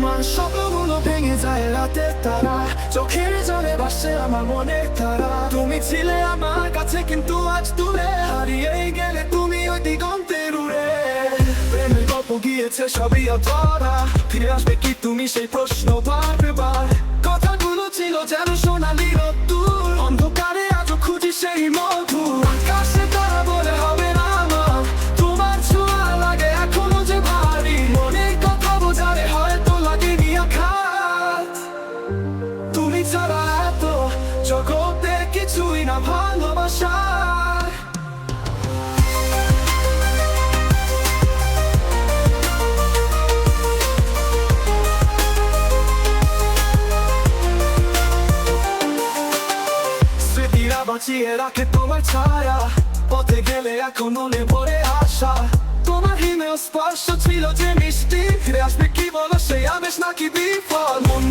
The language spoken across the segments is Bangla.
আমার স্বপ্নগুলো ভেঙে যায় রাতের তারা চোখের জলে ভাসে আমার মনের তারা তুমি ছিলে আমার কাছে কিন্তু আজ দূরে হারিয়ে গেলে তুমি ওই দিগন্তের উড়ে প্রেমের গল্প গিয়েছে সবই অধরা ফিরে আসবে কি তুমি সেই প্রশ্ন বারবার কথাগুলো ছিল যেন সোনালি রোদ্দুর অন্ধকারে আজও খুঁজি সেই মধু তুমি এত জগতে কিছুই না স্মৃতিরা বাঁচিয়ে রাখে তোমার ছায়া। পথে গেলে এখন পড়ে আশা। তোমার হিমেল স্পর্শ ছিল যে মিষ্টি। ফিরে আসবে কি বলো সেই আবেশ নাকি বিফল? মন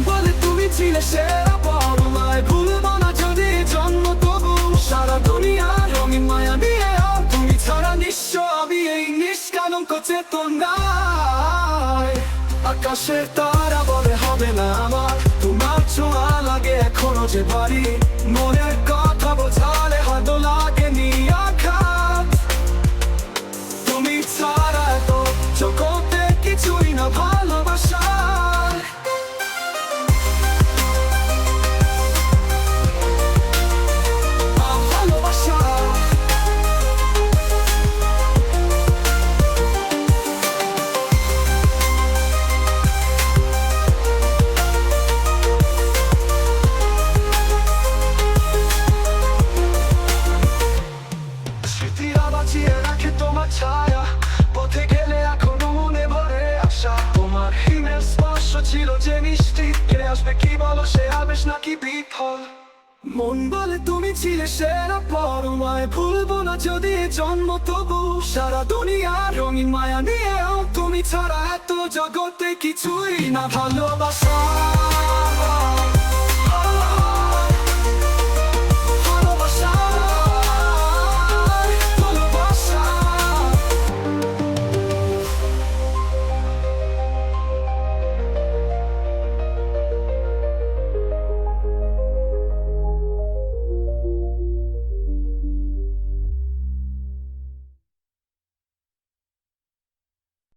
আকাশের তারা বলে হবে না আমার তোমার ছোঁয়া লাগে এখনও যে বাড়ি মনের কথা বোঝালে হয়তো লাগেনি আঘাত তুমি ছাড়া তো জগতে কিছুই না ভালোবাসা বাঁচিয়ে রাখে তোমার ছায়া। পথে গেলে এখনও মনে ভরে আশা। তোমার হিমের স্পর্শ ছিল যে কে আসবে কি বলো, সে আবেশ নাকি বিফল? মন বলে তুমি ছিলে সেরা পরমায় ভুলবো না যদি জন্ম, তবু সারা দুনিয়ার রঙিন মায়া নিয়েও তুমি ছাড়া এত জগতে কিছুই না। ভালোবাসা।